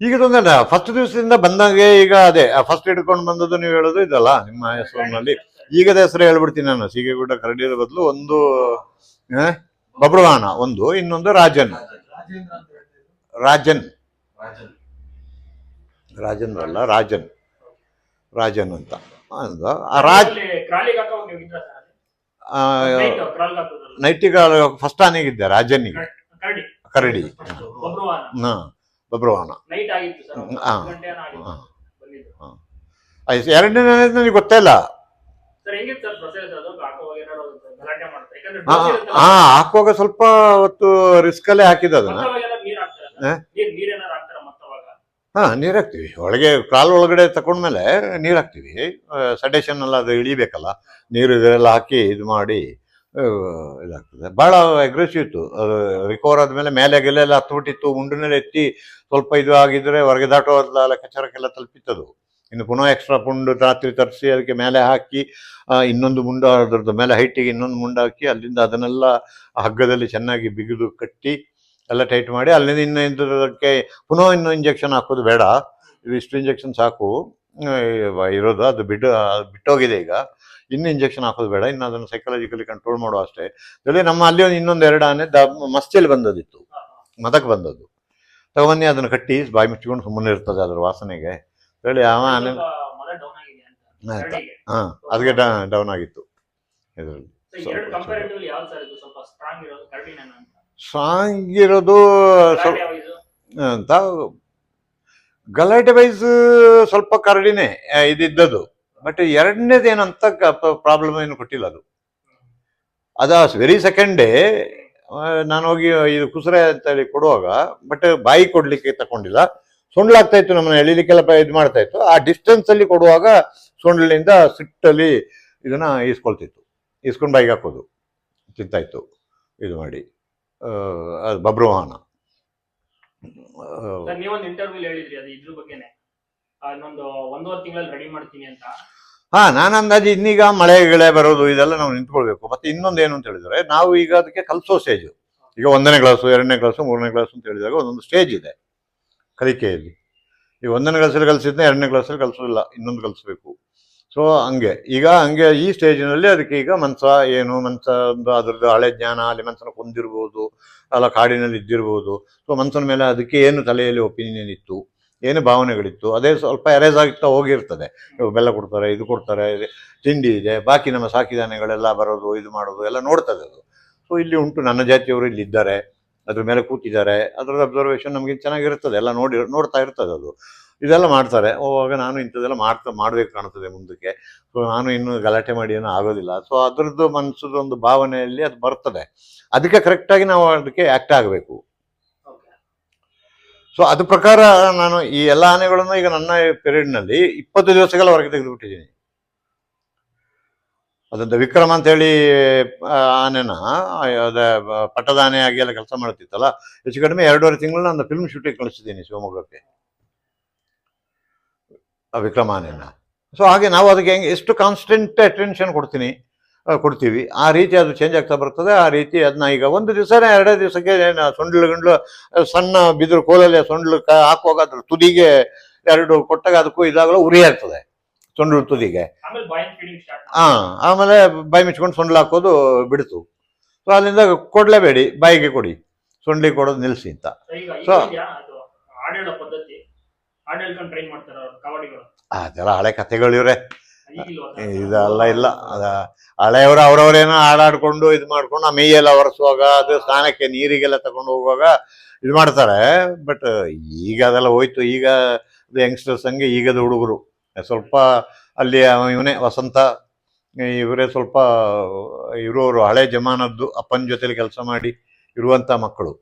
ಈಗ ತೊಂದರೆ ಫಸ್ಟ್ ದಿವಸದಿಂದ ಬಂದಾಗೆ ಈಗ ಅದೇ ಫಸ್ಟ್ ಹಿಡ್ಕೊಂಡು ಬಂದದ್ದು ನೀವು ಹೇಳೋದು ಇದಲ್ಲ ನಿಮ್ಮ ಹೆಸರಿನಲ್ಲಿ. ಈಗದ ಹೆಸರು ಹೇಳ್ಬಿಡ್ತೀನಿ ನಾನು. ಸೀಗೆಗುಡ್ಡ ಕರಡಿಯ ಬದಲು ಒಂದು ಬಬ್ರವಾಣ ಒಂದು ಇನ್ನೊಂದು ರಾಜನ್. ರಾಜನ್. ರಾಜನ್ ರಾಜೇಂದ್ರ ಅಲ್ಲ ರಾಜನ್. ರಾಜನ್ ಅಂತ. ರಾಜ್ ನೈಟಿಗಾಲ ಫಸ್ಟ್ ಆನೆಗಿದ್ದೆ ರಾಜನಿಗೆ ಕರಡಿ. ಹಾ. ಬಬ್ರುವಾಹನ ಹಾ. ಬಂದಿದ್ದು. ಆಯ್ತು, ಎರಡನೇ ನನಗೆ ಗೊತ್ತೇ ಇಲ್ಲ? ಹಾ ಹಾಕುವಾಗ ಸ್ವಲ್ಪ ಅವತ್ತು ರಿಸ್ಕ್ ಅಲ್ಲೇ ಹಾಕಿದ್ದು ಅದನ್ನ. ಹಾಂ? ನೀರ್ ಹಾ? ಹಾ ಹಾಕ್ತಿವಿ. ಒಳಗೆ ಕಾಲ್ ಒಳಗಡೆ ತಕೊಂಡ್ಮೇಲೆ ನೀರ್ ಹಾಕ್ತಿವಿ. ಸಡೇಶನ್ ಎಲ್ಲ ಅದು ಇಳಿಬೇಕಲ್ಲ. ನೀರು ಇದೆಲ್ಲ ಹಾಕಿ ಇದು ಮಾಡಿ ಇದಾಗ್ತದೆ. ಭಾಳ ಅಗ್ರೆಸಿವ್ ಇತ್ತು. ಅದು ರಿಕವರ್ ಆದಮೇಲೆ ಮೇಲೆ ಗೆಲ್ಲೆಲ್ಲ ಹತ್ಬಿಟ್ಟಿತ್ತು. ಮುಂಡಿನಲ್ಲಿ ಎತ್ತಿ ಸ್ವಲ್ಪ ಇದು ಆಗಿದ್ರೆ ಹೊರಗೆ ದಾಟೋ ಲೆಕ್ಕಾಚಾರಕ್ಕೆಲ್ಲ ತಲುಪಿತ್ತದು. ಇನ್ನು ಪುನಃ ಎಕ್ಸ್ಟ್ರಾ ಪುಂಡು ರಾತ್ರಿ ತರಿಸಿ ಅದಕ್ಕೆ ಮೇಲೆ ಹಾಕಿ ಇನ್ನೊಂದು ಮುಂಡ, ಅದರದ್ದು ಮೇಲೆ ಹೈಟಿಗೆ ಇನ್ನೊಂದು ಮುಂಡ ಹಾಕಿ, ಅಲ್ಲಿಂದ ಅದನ್ನೆಲ್ಲ ಹಗ್ಗದಲ್ಲಿ ಚೆನ್ನಾಗಿ ಬಿಗಿದು ಕಟ್ಟಿ, ಎಲ್ಲ ಟೈಟ್ ಮಾಡಿ, ಅಲ್ಲಿಂದ ಇನ್ನು ಇದಕ್ಕೆ ಪುನಃ ಇನ್ನೂ ಇಂಜೆಕ್ಷನ್ ಹಾಕೋದು ಬೇಡ. ಇದು ಇಷ್ಟು ಇಂಜೆಕ್ಷನ್ ಸಾಕು ಇರೋದು, ಅದು ಬಿಟ್ಟು ಅದು ಬಿಟ್ಟೋಗಿದೆ ಈಗ. ಇನ್ನು ಇಂಜೆಕ್ಷನ್ ಹಾಕೋದು ಬೇಡ ಇನ್ನು ಅದನ್ನು ಸೈಕಾಲಜಿಕಲಿ ಕಂಟ್ರೋಲ್ ಮಾಡುವ ಅಷ್ಟೇ. ಅದರಲ್ಲಿ ನಮ್ಮ ಅಲ್ಲಿ ಒಂದು ಇನ್ನೊಂದು ಎರಡು ಆನೆ ದ ಮಸ್ತಿಯಲ್ಲಿ ಬಂದದಿತ್ತು. ಮದಕ್ಕೆ ಬಂದದ್ದು. ತಗೊಂಡು ಅದನ್ನು ಕಟ್ಟಿ ಬಾಯಿ ಮುಚ್ಚಿಕೊಂಡು ಸುಮ್ಮನೆ ಇರ್ತದೆ ಅದರ ವಾಸನೆಗೆ. ಹೇಳಿ ಅವ ಆನೆ ಆಯ್ತಾ. ಹಾಂ ಅದಕ್ಕೆ ಡೌನ್ ಆಗಿತ್ತು. ಇದರಲ್ಲಿ. ಸ್ಟ್ರಾಂಗ್ ಇರೋದು ಅಂತ. ಗಲಾಟೆ ವೈಸ್ ಸ್ವಲ್ಪ ಕರಡಿನೇ ಇದಿದ್ದದು ಬಟ್ ಎರಡನೇದೇನಂತ ಪ್ರಾಬ್ಲಮ್ ಏನು ಕೊಟ್ಟಿಲ್ಲ ಅದು. ಅದ ವೆರಿ ಸೆಕೆಂಡ್ ಡೇ ನಾನು ಹೋಗಿ ಇದು ಕುಸರೆ ಅಂತ ಹೇಳಿ ಕೊಡುವಾಗ ಬಟ್ ಬಾಯಿ ಕೊಡ್ಲಿಕ್ಕೆ ತಕೊಂಡಿಲ್ಲ. ಸೊಂಡ್ಲಾಗ್ತಾ ಇತ್ತು ನಮ್ಮನ್ನ ಎಳಿಲಿಕ್ಕೆಲ್ಲ ಇದು ಮಾಡ್ತಾ ಇತ್ತು. ಆ ಡಿಸ್ಟೆನ್ಸ್ ಅಲ್ಲಿ ಕೊಡುವಾಗ ಸೊಂಡ್ಲಿಂದ ಸಿಟ್ಟಲ್ಲಿ ಇದನ್ನ ಈಸ್ಕೊಳ್ತಿತ್ತು. ಈಸ್ಕೊಂಡು ಬಾಯಿಗೆ ಹಾಕೋದು. ತಿಂತಾಯಿತ್ತು ಇದು ಮಾಡಿ. ಅದು ಬಬ್ರುವಾಹನ ನೀವೊಂದು ಇಂಟರ್ವ್ಯೂ ಹೇಳಿದ್ರಿ, ಅದು ಇದ್ರ ಬಗ್ಗೆನೆ. ಇನ್ನೊಂದು ಒಂದೂವರೆ ತಿಂಗಳಲ್ಲಿ ರೆಡಿ ಮಾಡ್ತೀನಿ ಅಂತ. ಹಾ, ನಾನು ಅಂದಾಜು ಇನ್ನೀಗ ಮಳೆ ಗಿಳೆ ಬರೋದು ಇದೆಲ್ಲ ನಾವು ನಿಂತ್ಕೊಳ್ಬೇಕು. ಮತ್ತೆ ಇನ್ನೊಂದು ಏನು ಅಂತ ಹೇಳಿದ್ರೆ, ನಾವು ಈಗ ಅದಕ್ಕೆ ಕಲಿಸೋ ಸ್ಟೇಜ್ ಈಗ ಒಂದನೇ ಕ್ಲಾಸು ಎರಡನೇ ಕ್ಲಾಸು ಮೂರನೇ ಕ್ಲಾಸು ಅಂತ ಹೇಳಿದಾಗ ಒಂದೊಂದು ಸ್ಟೇಜ್ ಇದೆ ಕಲಿಕೆಯಲ್ಲಿ. ಈಗ ಒಂದನೇ ಕ್ಲಾಸಲ್ಲಿ ಕಲಿಸಿದ್ನ ಎರಡನೇ ಕ್ಲಾಸಲ್ಲಿ ಕಲಿಸೋದಿಲ್ಲ, ಇನ್ನೊಂದು ಕಲಿಸ್ಬೇಕು. ಸೊ ಹಂಗೆ. ಈಗ ಹಂಗೆ ಈ ಸ್ಟೇಜಿನಲ್ಲಿ ಅದಕ್ಕೆ ಈಗ ಮನ್ಸ ಏನು, ಮನ್ಸ ಒಂದು ಅದ್ರದ್ದು ಹಳೆ ಜ್ಞಾನ, ಅಲ್ಲಿ ಮನ್ಸನ ಕೊಂದಿರ್ಬೋದು ಅಲ್ಲ ಕಾಡಿನಲ್ಲಿ ಇದ್ದಿರ್ಬೋದು. ಸೊ ಮನ್ಸನ ಮೇಲೆ ಅದಕ್ಕೆ ಏನು ತಲೆಯಲ್ಲಿ ಒಪಿನಿಯನ್ ಇತ್ತು? ಏನು ಭಾವನೆಗಳಿತ್ತು, ಅದೇ ಸ್ವಲ್ಪ ಎರೇಸ್ ಆಗ್ತಾ ಹೋಗಿರ್ತದೆ. ಬೆಲ್ಲ ಕೊಡ್ತಾರೆ, ಇದು ಕೊಡ್ತಾರೆ ತಿಂಡಿ ಇದೆ, ಬಾಕಿ ನಮ್ಮ ಸಾಕಿದಾನೆಗಳೆಲ್ಲ ಬರೋದು, ಇದು ಮಾಡೋದು, ಎಲ್ಲ ನೋಡ್ತದೆ ಅದು. ಸೊ ಇಲ್ಲಿ ಉಂಟು, ನನ್ನ ಜಾತಿಯವರು ಇಲ್ಲಿ ಇದ್ದಾರೆ, ಅದ್ರ ಮೇಲೆ ಕೂತಿದ್ದಾರೆ, ಅದರದ್ದು ಅಬ್ಸರ್ವೇಷನ್ ನಮಗೆ ಚೆನ್ನಾಗಿರ್ತದೆ, ಎಲ್ಲ ನೋಡಿ, ನೋಡ್ತಾ ಇರ್ತದೆ ಅದು. ಇದೆಲ್ಲ ಮಾಡ್ತಾರೆ ಅವಾಗ ನಾನು ಇಂಥದ್ದೆಲ್ಲ ಮಾಡ್ತಾ, ಮಾಡಬೇಕು ಕಾಣ್ತದೆ ಮುಂದಕ್ಕೆ. ಸೊ ನಾನು ಇನ್ನು ಗಲಾಟೆ ಮಾಡಿ ಏನೂ ಆಗೋದಿಲ್ಲ. ಸೊ ಅದರದ್ದು ಮನಸ್ಸದ ಒಂದು ಭಾವನೆಯಲ್ಲಿ ಅದು ಬರ್ತದೆ. ಅದಕ್ಕೆ ಕರೆಕ್ಟಾಗಿ ನಾವು ಅದಕ್ಕೆ ಆಕ್ಟ್ ಆಗಬೇಕು. ಸೊ ಅದ್ರ ಪ್ರಕಾರ ನಾನು ಈ ಎಲ್ಲ ಆನೆಗಳನ್ನು ಈಗ ನನ್ನ ಪೀರಿಯಡ್ನಲ್ಲಿ ಇಪ್ಪತ್ತು ದಿವಸಗಳ ಹೊರಗೆ ತೆಗೆದುಬಿಟ್ಟಿದ್ದೀನಿ. ಅದಂತ ವಿಕ್ರಮ ಅಂತ ಹೇಳಿ ಆ, ಆನೆನ ಅದ ಪಟ್ಟದ ಆನೆ ಆಗಿ ಎಲ್ಲ ಕೆಲಸ ಮಾಡ್ತಿತ್ತಲ್ಲ ಹೆಚ್ಚು ಕಡಿಮೆ ಎರಡೂವರೆ ತಿಂಗಳು ನಾನು ಫಿಲ್ಮ್ ಶೂಟಿಂಗ್ ಕಳಿಸಿದ್ದೀನಿ ಶಿವಮೊಗ್ಗಕ್ಕೆ. ಆ ವಿಕ್ರಮ ಆನೆನ. ಸೊ ಹಾಗೆ ನಾವು ಅದಕ್ಕೆ ಹೆಂಗೆ ಎಷ್ಟು ಕಾನ್ಸ್ಟೆಂಟ್ ಅಟೆನ್ಷನ್ ಕೊಡ್ತೀನಿ? ಕೊಡ್ತೀವಿ. ಆ ರೀತಿ ಅದು ಚೇಂಜ್ ಆಗ್ತಾ ಬರ್ತದೆ. ಆ ರೀತಿ ಅದನ್ನ ಈಗ ಒಂದು ದಿವಸನೇ ಎರಡೇ ದಿವಸಕ್ಕೆ ಸೊಂಡ್ಲು ಗಂಡ್ಲು ಸಣ್ಣ ಬಿದಿರು ಕೋಲಲ್ಲಿ ಸೊಂಡ್ಲು ಹಾಕುವಾಗ ಅದ್ರ ತುದಿಗೆ ಎರಡು ಕೊಟ್ಟಾಗ ಅದಕ್ಕೂ ಇದಾಗಲೂ ಉರಿ ಆಗ್ತದೆ. ಸೊಂಡ್ಲು ತುದಿಗೆ. ಹಾ ಆಮೇಲೆ ಬಾಯಿ ಮಿಚ್ಕೊಂಡು ಸೊಂಡ್ಲು ಹಾಕೋದು ಬಿಡ್ತು. ಸೊ ಅಲ್ಲಿಂದ ಕೊಡ್ಲೇಬೇಡಿ ಬಾಯಿಗೆ ಕೊಡಿ. ಸೊಂಡ್ಲಿಗೆ ಕೊಡೋದು ನಿಲ್ಲಿಸಿ ಅಂತ. ಸೊ ಅದೆಲ್ಲ ಹಳೆ ಕಥೆಗಳು ಇವ್ರೆ. ಈಗಿಲ್ವಾ ಅದು? ಇದೆಲ್ಲ ಇಲ್ಲ. ಅದ ಹಳೆಯವರು ಅವ್ರವ್ರೇನೋ ಹಾಡಾಡ್ಕೊಂಡು ಇದು ಮಾಡ್ಕೊಂಡು ಆ ಮೇಯೆಲ್ಲ ಒರೆಸುವಾಗ, ಅದು ಸ್ನಾನಕ್ಕೆ ನೀರಿಗೆಲ್ಲ ತಗೊಂಡು ಹೋಗುವಾಗ ಇದು ಮಾಡ್ತಾರೆ. ಬಟ್ ಈಗ ಅದೆಲ್ಲ ಹೋಯ್ತು. ಈಗ ಯಂಗ್ಸ್ಟರ್ಸ್ ಹಂಗೆ ಈಗದ ಹುಡುಗರು. ಸ್ವಲ್ಪ ಅಲ್ಲಿ ಇವನೇ ವಸಂತ, ಇವರೇ ಸ್ವಲ್ಪ ಇರೋರು, ಹಳೆ ಜಮಾನದ್ದು ಅಪ್ಪನ ಜೊತೆಲಿ ಕೆಲಸ ಮಾಡಿ ಇರುವಂತ ಮಕ್ಕಳು.